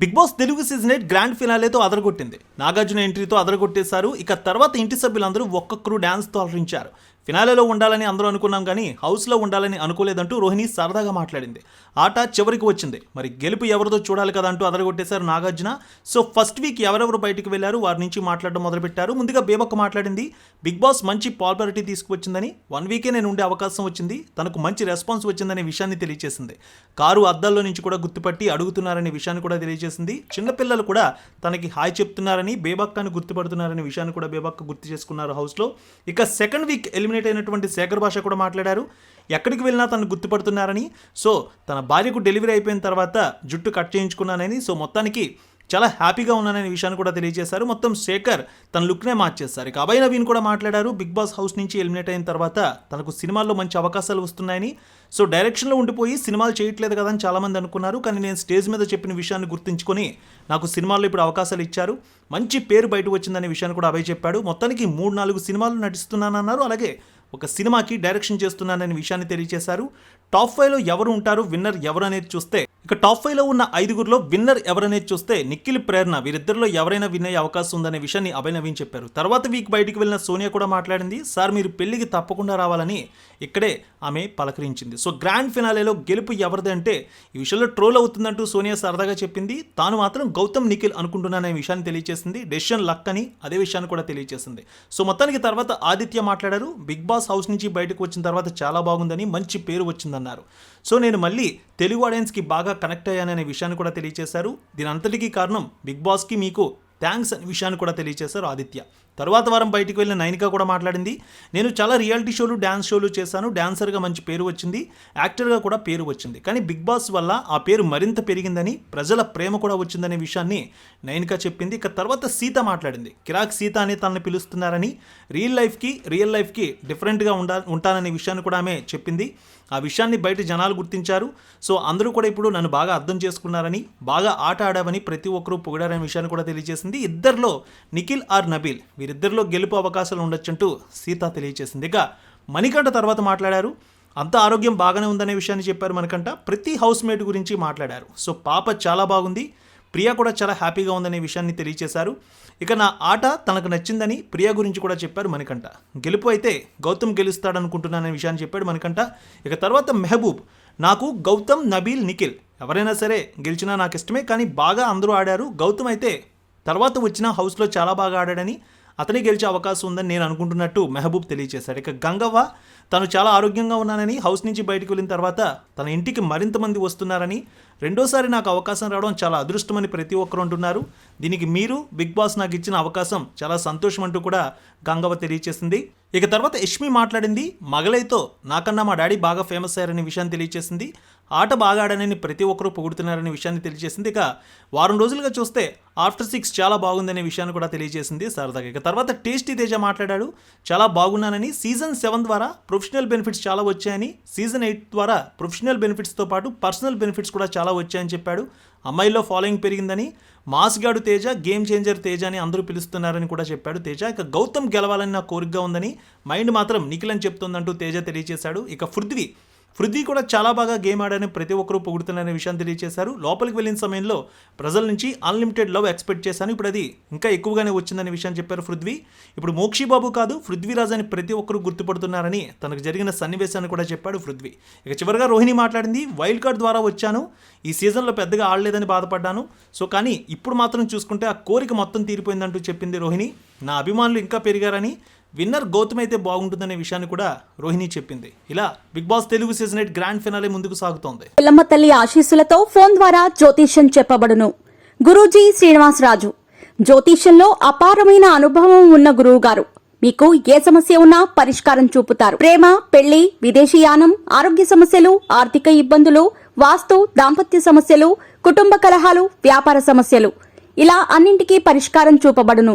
Bigg Boss Telugu season eight grand ఫినాలేతో అదరగొట్టింది. నాగార్జున ఎంట్రీతో అదరగొట్టేశారు. ఇక తర్వాత ఇంటి సభ్యులందరూ ఒక్కొక్కరు డ్యాన్స్తో అలరించారు. ఫినాలేలో ఉండాలని అందరూ అనుకున్నాం కానీ హౌస్లో ఉండాలని అనుకోలేదంటూ రోహిణి సరదాగా మాట్లాడింది. ఆట చివరికి వచ్చింది. మరి గెలుపు ఎవరిదో చూడాలి కదా అంటూ అదరగొట్టేశారు నాగార్జున. సో ఫస్ట్ వీక్ ఎవరెవరు బయటకు వెళ్ళారు? వారి నుంచి మాట్లాడడం మొదలుపెట్టారు. ముందుగా బేబక్క మాట్లాడింది. బిగ్ బాస్ మంచి పాపులారిటీ తీసుకువచ్చిందని వన్ వీకే నేను ఉండే అవకాశం వచ్చింది. తనకు మంచి రెస్పాన్స్ వచ్చిందనే విషయాన్ని తెలియజేసింది కారు అద్దాల్లో నుంచి కూడా గుర్తుపట్టి అడుగుతున్నారనే విషయాన్ని కూడా తెలియజేసింది చిన్నపిల్లలు కూడా తనకి హాయ్ చెప్తున్నారని బేబక్కని గుర్తుపడుతున్నారనే విషయాన్ని కూడా బేబక్క గుర్తు చేసుకున్నారు హౌస్లో. ఇక సెకండ్ వీక్ ఎలిమినేట్ అయినటువంటి శేఖర్ భాష కూడా మాట్లాడారు. ఎక్కడికి వెళ్ళినా తను గుర్తుపడుతున్నారని. సో తన భార్యకు డెలివరీ అయిపోయిన తర్వాత జుట్టు కట్ చేయించుకున్నానని. సో మొత్తానికి చాలా హ్యాపీగా ఉన్నాననే విషయాన్ని కూడా తెలియజేశారు. మొత్తం శేఖర్ తన లుక్నే మార్చేశారు. ఇక అభయ్ నవీన్ కూడా మాట్లాడారు. బిగ్ బాస్ హౌస్ నుంచి ఎలిమినేట్ అయిన తర్వాత తనకు సినిమాల్లో మంచి అవకాశాలు వస్తున్నాయని. సో డైరెక్షన్లో ఉండిపోయి సినిమాలు చేయట్లేదు కదా అని చాలామంది అనుకున్నారు. కానీ నేను స్టేజ్ మీద చెప్పిన విషయాన్ని గుర్తుంచుకొని నాకు సినిమాల్లో ఇప్పుడు అవకాశాలు ఇచ్చారు. మంచి పేరు బయటకు వచ్చిందనే విషయాన్ని కూడా అభయ్ చెప్పాడు. మొత్తానికి మూడు నాలుగు సినిమాలు నటిస్తున్నానన్నారు. అలాగే ఒక సినిమాకి డైరెక్షన్ చేస్తున్నాననే విషయాన్ని తెలియజేశారు. టాప్ ఫైవ్లో ఎవరు ఉంటారు? విన్నర్ ఎవరు అనేది చూస్తే ఇక టాప్ ఫైవ్లో ఉన్న ఐదుగురులో విన్నర్ ఎవరనేది చూస్తే నిఖిల్ ప్రేరణ వీరిద్దరిలో ఎవరైనా విన్ అయ్యే అవకాశం ఉందనే విషయాన్ని అభయ్ నవీన్ చెప్పారు. తర్వాత వీక్ బయటికి వెళ్ళిన సోనియా కూడా మాట్లాడింది సార్ మీరు పెళ్ళికి తప్పకుండా రావాలని ఇక్కడే ఆమె పలకరించింది. సో గ్రాండ్ ఫినాలేలో గెలుపు ఎవరిది అంటే ఈ విషయంలో ట్రోల్ అవుతుందంటూ సోనియా సరదాగా చెప్పింది. తాను మాత్రం గౌతమ్ నిఖిల్ అనుకుంటున్నాననే విషయాన్ని తెలియజేసింది డెసిషన్ లక్ అని అదే విషయాన్ని కూడా తెలియజేసింది సో మొత్తానికి తర్వాత ఆదిత్య మాట్లాడారు బిగ్ బాస్ హౌస్ నుంచి బయటకు వచ్చిన తర్వాత చాలా బాగుందని మంచి పేరు వచ్చిందన్నారు. సో నేను మళ్ళీ తెలుగు ఆడియన్స్కి బాగా కనెక్ట్ అయ్యాననే విషయాన్ని కూడా తెలియజేశారు దీని అంతటికీ కారణం బిగ్ బాస్కి మీకు థ్యాంక్స్ అనే విషయాన్ని కూడా తెలియజేశారు ఆదిత్య. తర్వాత వారం బయటికి వెళ్ళిన నైనిక కూడా మాట్లాడింది. నేను చాలా రియాలిటీ షోలు డ్యాన్స్ షోలు చేశాను. డ్యాన్సర్గా మంచి పేరు వచ్చింది. యాక్టర్గా కూడా పేరు వచ్చింది. కానీ బిగ్ బాస్ వల్ల ఆ పేరు మరింత పెరిగిందని ప్రజల ప్రేమ కూడా వచ్చిందనే విషయాన్ని నైనిక చెప్పింది. ఇక తర్వాత సీత మాట్లాడింది. కిరాక్ సీత అని తనని పిలుస్తున్నారని రియల్ లైఫ్కి రియల్ లైఫ్కి డిఫరెంట్గా ఉండా ఉంటాననే విషయాన్ని కూడా ఆమె చెప్పింది. ఆ విషయాన్ని బయట జనాలు గుర్తించారు. సో అందరూ కూడా ఇప్పుడు నన్ను బాగా అర్థం చేసుకున్నారని బాగా ఆట ఆడామని ప్రతి ఒక్కరూ పొగిడారనే విషయాన్ని కూడా తెలియజేసింది. ఇద్దరిలో నిఖిల్ ఆర్ నబీల్. వీరిద్దరిలో గెలుపు అవకాశాలు ఉండొచ్చంటూ సీత తెలియజేసింది ఇక మణికంఠ తర్వాత మాట్లాడారు. అంత ఆరోగ్యం బాగానే ఉందనే విషయాన్ని చెప్పారు మనకంట ప్రతి హౌస్ మేట్ గురించి మాట్లాడారు. సో పాప చాలా బాగుంది. ప్రియా కూడా చాలా హ్యాపీగా ఉందనే విషయాన్ని తెలియచేశారు. ఇక నా ఆట తనకు నచ్చిందని ప్రియా గురించి కూడా చెప్పారు మనకంట గెలుపు అయితే గౌతమ్ గెలుస్తాడనుకుంటున్నాననే విషయాన్ని చెప్పాడు మనకంట ఇక తర్వాత మెహబూబ్. నాకు గౌతమ్ నబీల్ నిఖిల్. ఎవరైనా సరే గెలిచినా నాకు ఇష్టమే కానీ బాగా అందరూ ఆడారు. గౌతమ్ అయితే తర్వాత వచ్చిన హౌస్లో చాలా బాగా ఆడాడని అతనే గెలిచే అవకాశం ఉందని నేను అనుకుంటున్నట్టు మెహబూబ్ తెలియజేశాడు ఇక గంగవ్వ తను చాలా ఆరోగ్యంగా ఉన్నానని హౌస్ నుంచి బయటకు వెళ్ళిన తర్వాత తన ఇంటికి మరింత మంది వస్తున్నారని రెండోసారి నాకు అవకాశం రావడం చాలా అదృష్టమని ప్రతి ఒక్కరు అంటున్నారు. దీనికి మీరు బిగ్ బాస్ నాకు ఇచ్చిన అవకాశం చాలా సంతోషం అంటూ కూడా గంగవ్వ తెలియజేసింది ఇక తర్వాత యష్మి మాట్లాడింది మగలైతో నాకన్నా మా డాడీ బాగా ఫేమస్ అయ్యారనే విషయాన్ని తెలియజేసింది ఆట బాగా ఆడానని ప్రతి ఒక్కరూ పొగుడుతున్నారనే విషయాన్ని తెలియజేసింది ఇక వారం రోజులుగా చూస్తే ఆఫ్టర్ సిక్స్ చాలా బాగుందనే విషయాన్ని కూడా తెలియజేసింది సరదాగా. ఇక తర్వాత టేస్టీ తేజ మాట్లాడాడు చాలా బాగున్నానని సీజన్ సెవెన్ ద్వారా ప్రొఫెషనల్ బెనిఫిట్స్ చాలా వచ్చాయని సీజన్ ఎయిట్ ద్వారా ప్రొఫెషనల్ బెనిఫిట్స్తో పాటు పర్సనల్ బెనిఫిట్స్ కూడా చాలా వచ్చాయని చెప్పాడు. అమ్మాయిల్లో ఫాలోయింగ్ పెరిగిందని మాస్గాడు తేజ గేమ్ చేంజర్ తేజ అని అందరూ పిలుస్తున్నారని కూడా చెప్పాడు తేజ. ఇక గౌతమ్ గెలవాలని నా కోరికగా ఉందని మైండ్ మాత్రం నిఖిల్ అని చెప్తుందంటూ తేజ తెలియజేశాడు. ఇక పృథ్వీ పృథ్వీ కూడా చాలా బాగా గేమ్ ఆడని ప్రతి ఒక్కరూ పొగుడుతున్నారనే విషయాన్ని తెలియజేశారు. లోపలికి వెళ్ళిన సమయంలో ప్రజల నుంచి అన్లిమిటెడ్ లవ్ ఎక్స్పెక్ట్ చేశాను. ఇప్పుడు అది ఇంకా ఎక్కువగానే వచ్చిందనే విషయాన్ని చెప్పారు పృథ్వీ. ఇప్పుడు మోక్షిబాబు కాదు పృథ్వీరాజ్ అని ప్రతి ఒక్కరూ గుర్తుపడుతున్నారని తనకు జరిగిన సన్నివేశాన్ని కూడా చెప్పాడు పృథ్వీ. ఇక చివరిగా రోహిణి మాట్లాడింది వైల్డ్ కార్డ్ ద్వారా వచ్చాను. ఈ సీజన్లో పెద్దగా ఆడలేదని బాధపడ్డాను. సో కానీ ఇప్పుడు మాత్రం చూసుకుంటే ఆ కోరిక మొత్తం తీరిపోయిందంటూ చెప్పింది రోహిణి. నా అభిమానులు ఇంకా పెరిగారని విన్నర్ గౌతమ్ అయితే బాగుంటుందనే విషయాన్ని కూడా రోహిణి చెప్పింది. ఇలా Big Boss Telugu season eight grand finale ముందుకు సాగుతోంది. పిల్లమ్మ తల్లి ఆశీస్సులతో ఫోన్ ద్వారా జ్యోతిష్యం చెప్పబడును. గురూజీ శ్రీనివాసరాజు జ్యోతిష్యంలో అపారమైన అనుభవం ఉన్న గురువు గారు. మీకు ఏ సమస్య ఉన్నా పరిష్కారం చూపుతారు. ప్రేమ పెళ్ళి విదేశీయానం ఆరోగ్య సమస్యలు ఆర్థిక ఇబ్బందులు వాస్తు దాంపత్య సమస్యలు కుటుంబ కలహాలు వ్యాపార సమస్యలు. ఇలా అన్నింటికీ పరిష్కారం చూపబడును.